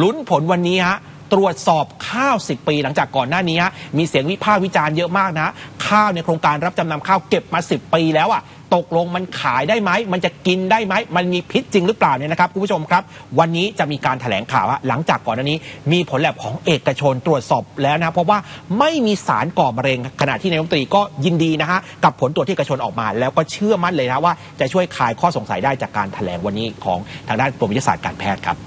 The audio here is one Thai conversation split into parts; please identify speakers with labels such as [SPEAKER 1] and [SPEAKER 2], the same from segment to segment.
[SPEAKER 1] ลุ้นผลวันนี้ฮะตรวจสอบข้าว 10 ปี หลังจากก่อนหน้านี้ฮะมีเสียงวิพากษ์วิจารณ์เยอะมากนะ ข้าวในโครงการรับจำนำข้าวเก็บมา 10 ปีแล้วอะตกลงมันขายได้ไหม มันจะกินได้ไหม มันมีพิษจริงหรือเปล่าเนี่ยนะครับคุณผู้ชมครับ วันนี้จะมีการแถลงข่าวหลังจากก่อนหน้านี้ มีผลแลบของเอกชนตรวจสอบแล้วนะ เพราะว่าไม่มีสารก่อมะเร็ง ขณะที่นายกรัฐมนตรีก็ยินดีนะฮะ กับผลตรวจที่เอกชนออกมา แล้วก็เชื่อมั่นเลยนะว่าจะช่วยคลายข้อสงสัยได้จากการแถลงวันนี้ของทางด้านกรมวิทยาศาสตร์การแพทย์ครับ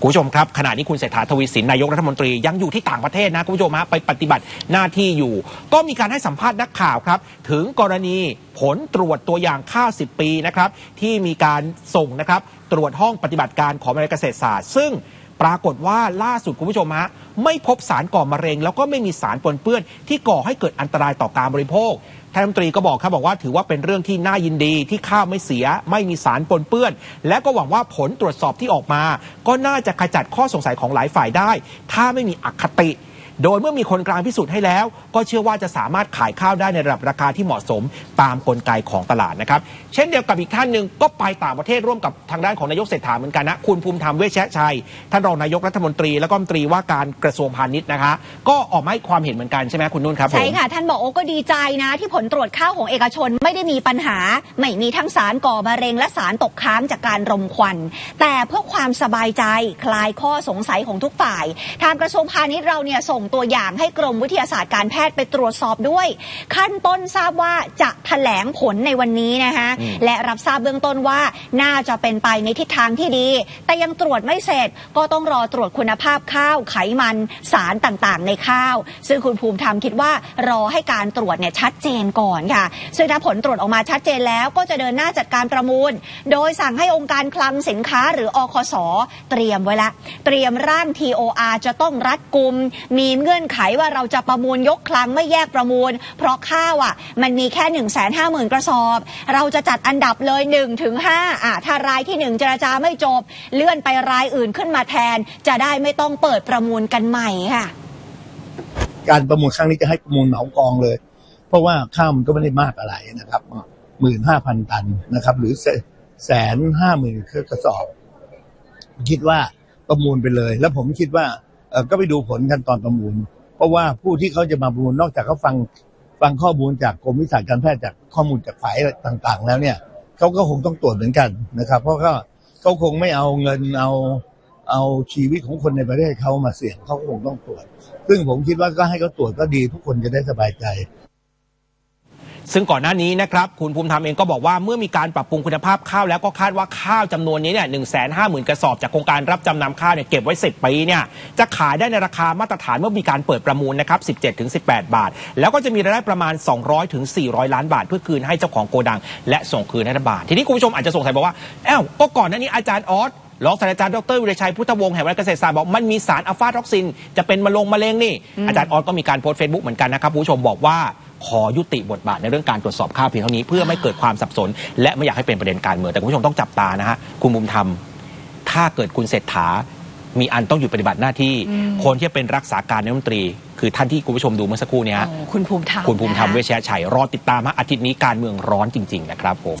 [SPEAKER 1] คุณผู้ชมครับขณะนี้คุณเศรษฐาทวีสินนายกรัฐมนตรียังอยู่ที่ต่างประเทศนะคุณผู้ชมฮะไปปฏิบัติหน้าที่อยู่ ก็มีการให้สัมภาษณ์นักข่าวครับ ถึงกรณีผลตรวจตัวอย่างข้าว 10 ปีนะครับที่มีการส่งนะครับตรวจห้องปฏิบัติการของมหาวิทยาลัยเกษตรศาสตร์ ซึ่ง ปรากฏว่าล่าสุดคุณผู้ชมฮะไม่พบสารก่อมะเร็ง แล้วก็ไม่มีสารปนเปื้อน ที่ก่อให้เกิดอันตรายต่อการบริโภคท่านรัฐมนตรีก็บอกครับบอกว่าถือว่าเป็นเรื่องที่น่ายินดีที่ข้าวไม่เสีย ไม่มีสารปนเปื้อน และก็หวังว่าผลตรวจสอบที่ออกมา ก็น่าจะขจัดข้อสงสัยของหลายฝ่ายได้ ถ้าไม่มีอคติ โดยเมื่อมีคนกลางพิสูจน์ให้แล้ว ก็เชื่อว่าจะสามารถขายข้าวได้ในระดับราคาที่เหมาะสมตามกลไกของตลาดนะครับ เช่นเดียวกับอีกท่านหนึ่งก็ไปต่างประเทศร่วมกับทางด้านของนายกเศรษฐาเหมือนกันนะคุณภูมิธรรมเวชชชัย ท่านรองนายกรัฐมนตรี แล้วก็มนตรีว่าการกระทรวงพาณิชย์นะคะ ก็ออกมาให้ความเห็นเหมือนกันใช่ไหมคุณนุ่นครับ
[SPEAKER 2] ใช่ค่ะ ท่านบอกโอ้ก็ดีใจนะ ที่ผลตรวจข้าวของเอกชนไม่ได้มีปัญหา ไม่มีทั้งสารก่อมะเร็งและสารตกค้างจากการรมควัน แต่เพื่อความสบายใจคลายข้อสงสัยของทุกฝ่าย ทางกระทรวงพาณิชย์เราเนี่ยส่งตัวอย่างให้กรมวิทยาศาสตร์การแพทย์ไปตรวจสอบด้วย ขั้นต้นทราบว่าจะแถลงผลในวันนี้นะคะ
[SPEAKER 1] อืม
[SPEAKER 2] และรับทราบเบื้องต้นว่าน่าจะเป็นไปในทิศทางที่ดี แต่ยังตรวจไม่เสร็จก็ต้องรอตรวจคุณภาพข้าวไขมันสารต่างๆ ในข้าว ซึ่งคุณภูมิธรรมคิดว่ารอให้การตรวจเนี่ยชัดเจนก่อนค่ะ ซึ่งถ้าผลตรวจออกมาชัดเจนแล้วก็จะเดินหน้าจัดการประมูล โดยสั่งให้องค์การคลังสินค้าหรืออคส เตรียมไว้ละ เตรียมร่าง TOR จะต้องรัดกุมมีเงื่อนไขว่าเราจะประมูลยกคลังไม่แยกประมูล เพราะข้าวอะมันมีแค่ 1 5 0 0 0 0 กระสอบ เราจะจัดอันดับเลย1ถึง5อะถ้ารายที่ 1 เจรจาไม่จบ เลื่อนไปรายอื่นขึ้นมาแทน จะได้ไม่ต้องเปิดประมูลกันใหม่ค่ะ
[SPEAKER 3] การประมูลครั้งนี้จะให้ประมูลเหมากองเลย เพราะว่าข้าวมันก็ไม่ได้มากอะไรนะครับหมื่นห้าพันตันนะครับ หรือแสนห้าหมื่นกระสอบ คิดว่าประมูลไปเลย แล้วผมคิดว่า ก็ไปดูผลขั้นตอนประมูล เพราะว่าผู้ที่เขาจะมาประมูลนอกจากเขาฟังฟังข้อมูลจากกรมวิชาการแพทย์จากข้อมูลจากฝ่ายต่างๆ แล้วเนี่ยเขาก็คงต้องตรวจเหมือนกันนะครับ เพราะเขาเขาคงไม่เอาเงินเอาเอาชีวิตของคนในประเทศเขามาเสี่ยงเขาคงต้องตรวจ ซึ่งผมคิดว่าก็ให้เขาตรวจก็ดีทุกคนจะได้สบายใจ
[SPEAKER 1] ซึ่งก่อนหน้านี้นะครับคุณภูมิธรรมเองก็บอกว่าเมื่อมีการปรับปรุงคุณภาพข้าวแล้วก็คาดว่าข้าวจำนวนนี้เนี่ยหนึ่งแสนห้าหมื่นกระสอบจากโครงการรับจำนำข้าวเนี่ยเก็บไว้10ปีเนี่ยจะขายได้ในราคามาตรฐานเมื่อมีการเปิดประมูลนะครับ17ถึง18บาท แล้วก็จะมีรายได้ประมาณ200ถึง400ล้านบาท เพื่อคืนให้เจ้าของโกดัง และส่งคืนให้รัฐบาลทีนี้คุณผู้ชมอาจจะสงสัยบอกว่าเอ้าวก็ก่อนหน้านี้อาจารย์ออสรองศาสตราจารย์ดรวิรชัยพุทธวงศ์แห่งวิทยาลัยเกษตรศาสตร์บอกมันมีสารอัลฟาท็อกซิน จะเป็นมะลงมะเร็งนี่ อาจารย์ออสก็มีการโพสต์เฟซบุ๊กเหมือนกันนะครับผู้ชมบอกว่า ขอยุติบทบาทในเรื่องการตรวจสอบข้าวเพียงเท่านี้ เพื่อไม่เกิดความสับสน และไม่อยากให้เป็นประเด็นการเมืองแต่คุณผู้ชมต้องจับตานะฮะคุณบุมธรรมถ้าเกิดคุณเศรษฐา มีอันต้องหยุดปฏิบัติหน้าที่ คนที่จะเป็นรักษาการนายกรัฐมนตรี คือท่านที่คุณผู้ชมดูเมื่อสักครู่เนี้ย
[SPEAKER 2] โอ้คุณภูมิธรรม
[SPEAKER 1] คุณภูมิธรรม
[SPEAKER 2] นะคะ
[SPEAKER 1] เวชยชัยรอติดตามฮะอาทิตย์นี้การเมืองร้อนจริง ๆ นะครับผม